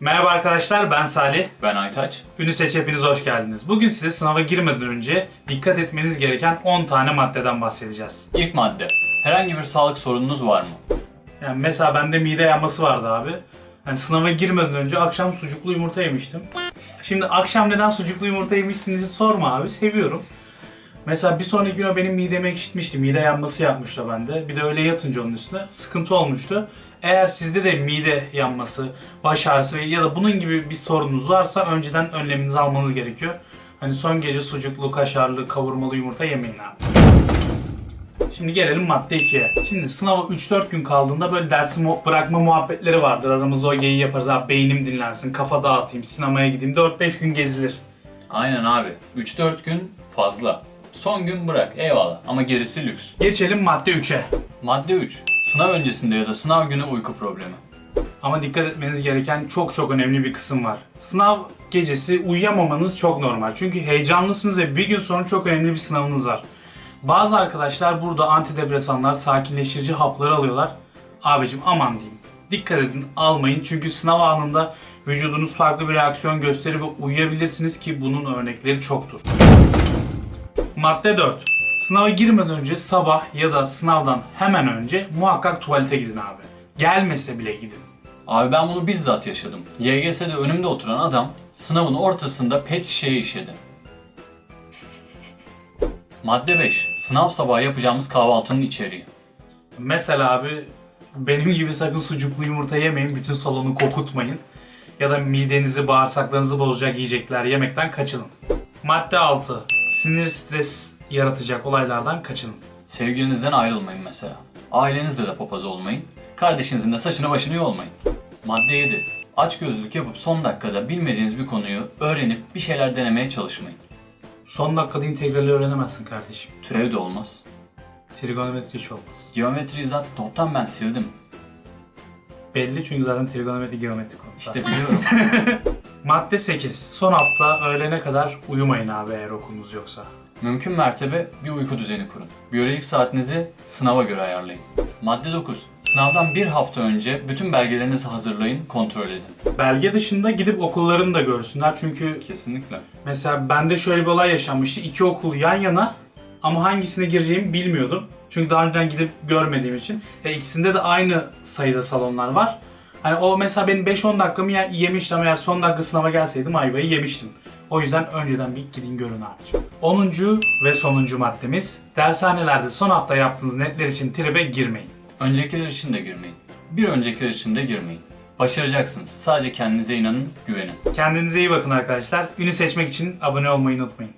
Merhaba arkadaşlar ben Salih. Ben Aytaç. Ünüseç hepiniz hoş geldiniz. Bugün size sınava girmeden önce dikkat etmeniz gereken 10 tane maddeden bahsedeceğiz. İlk madde. Herhangi bir sağlık sorununuz var mı? Yani mesela bende mide yanması vardı abi. Yani sınava girmeden önce akşam sucuklu yumurta yemiştim. Şimdi akşam neden sucuklu yumurta yemişsinizi sorma abi. Seviyorum. Mesela bir sonraki gün o benim midemi ekşitmişti. Mide yanması yapmıştı bende. Bir de öyle yatınca onun üstüne sıkıntı olmuştu. Eğer sizde de mide yanması, baş ağrısı ya da bunun gibi bir sorunuz varsa önceden önleminizi almanız gerekiyor. Hani son gece sucuklu, kaşarlı, kavurmalı yumurta yemeyin abi. Şimdi gelelim madde 2'ye. Şimdi sınava 3-4 gün kaldığında böyle dersi bırakma muhabbetleri vardır. Aramızda o geyiği yaparız. Abi beynim dinlensin, kafa dağıtayım, sinemaya gideyim. 4-5 gün gezilir. Aynen abi. 3-4 gün fazla. Son gün bırak eyvallah ama gerisi lüks. Geçelim madde 3'e. Madde 3. Sınav öncesinde ya da sınav günü uyku problemi. Ama dikkat etmeniz gereken çok çok önemli bir kısım var. Sınav gecesi uyuyamamanız çok normal. Çünkü heyecanlısınız ve bir gün sonra çok önemli bir sınavınız var. Bazı arkadaşlar burada antidepresanlar, sakinleştirici hapları alıyorlar. Abicim aman diyeyim. Dikkat edin almayın çünkü sınav anında vücudunuz farklı bir reaksiyon gösterir ve uyuyabilirsiniz ki bunun örnekleri çoktur. Madde 4. Sınava girmeden önce sabah ya da sınavdan hemen önce muhakkak tuvalete gidin abi. Gelmese bile gidin. Abi ben bunu bizzat yaşadım. YGS'de önümde oturan adam sınavın ortasında pet şişeye işedi. Madde 5. Sınav sabahı yapacağımız kahvaltının içeriği. Mesela abi benim gibi sakın sucuklu yumurta yemeyin. Bütün salonu kokutmayın. Ya da midenizi, bağırsaklarınızı bozacak yiyecekler yemekten kaçının. Madde 6. Sinir stres yaratacak olaylardan kaçının. Sevgilinizden ayrılmayın mesela. Ailenizle de papaz olmayın. Kardeşinizin de saçını başını yolmayın. Madde 7. Aç gözlük yapıp son dakikada bilmediğiniz bir konuyu öğrenip bir şeyler denemeye çalışmayın. Son dakikada integrali öğrenemezsin kardeşim. Türev de olmaz. Trigonometri hiç olmaz. Geometriyi zaten toptan ben sildim. Belli çünkü zaten trigonometri geometri konusu. İşte biliyorum. Madde 8. Son hafta öğlene kadar uyumayın abi eğer okulunuz yoksa. Mümkün mertebe bir uyku düzeni kurun. Biyolojik saatinizi sınava göre ayarlayın. Madde 9. Sınavdan bir hafta önce bütün belgelerinizi hazırlayın, kontrol edin. Belge dışında gidip okullarını da görsünler çünkü Kesinlikle. Mesela bende şöyle bir olay yaşanmıştı. İki okul yan yana ama hangisine gireceğimi bilmiyordum. Çünkü daha önceden gidip görmediğim için. E, ikisinde de aynı sayıda salonlar var. Hani o mesela benim 5-10 dakikamı ye- yemişti ama eğer son dakika sınava gelseydim ayvayı yemiştim. O yüzden önceden bir gidin görün abicim. 10. ve sonuncu maddemiz dershanelerde son hafta yaptığınız netler için tribe girmeyin. Öncekiler için de girmeyin. Bir öncekiler için de girmeyin. Başaracaksınız. Sadece kendinize inanın, güvenin. Kendinize iyi bakın arkadaşlar. Ünü seçmek için abone olmayı unutmayın.